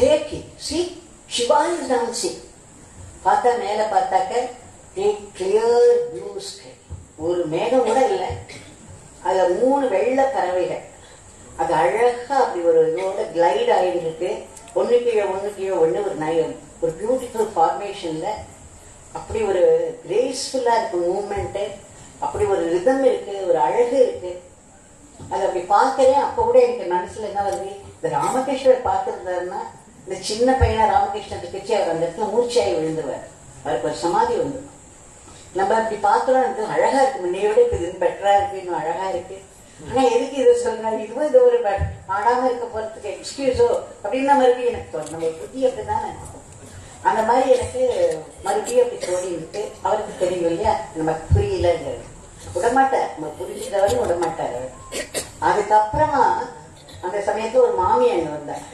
தேக்கி சி சிவாய் is dancing பார்த்தா மேல பார்த்தாக்க கிளியர் ப்ளூ ஸ்கை ஒரு மேகம் கூட இல்லை. அதுல மூணு வெள்ளை பறவைகள். அது அழகா அப்படி ஒரு இதோட கிளைட் ஆகிட்டு இருக்கு ஒண்ணு கீழே ஒண்ணு கீழே ஒண்ணு ஒரு நய ஒரு பியூட்டிஃபுல் ஃபார்மேஷன்ல அப்படி ஒரு கிரேஸ்ஃபுல்லா இருக்கு மூமெண்ட்டு அப்படி ஒரு ரிதம் இருக்கு ஒரு அழகு இருக்கு. அது அப்படி பார்க்கறேன் அப்ப கூட எனக்கு மனசுல என்ன வருது? இந்த ராமகிருஷ்ணர் பார்த்திருந்தாருன்னா இந்த சின்ன பையனா ராமகிருஷ்ணன் இருக்கச்சு அவர் அந்த இடத்துல மூர்ச்சியாகி விழுந்துவார் அவருக்கு ஒரு சமாதி வந்து நம்ம அப்படி பார்க்கலாம் எனக்கு அழகா இருக்கு. முன்னைய விட இப்போ இது பெட்டரா இருக்கு இன்னும் அழகா இருக்கு. ஆனா எதுக்கு இதை சொல்றாரு இதுவும் இது ஒரு ஆடாம இருக்க போறதுக்கு எக்ஸ்கியூஸோ அப்படின்னு மறுபடியும் எனக்கு தோணும். நம்ம புத்தி அப்படிதான்? அந்த மாதிரி எனக்கு மறுபடியும் அப்படி தோணி இருக்கு அவருக்கு தெரியும் இல்லையா? நம்ம புரியலங்கிறது விடமாட்டார். நம்ம புரிஞ்சுக்கிறவரையும் விடமாட்டார் அதுக்கப்புறமா அந்த சமயத்துல ஒரு மாமியாங்க வந்தார்.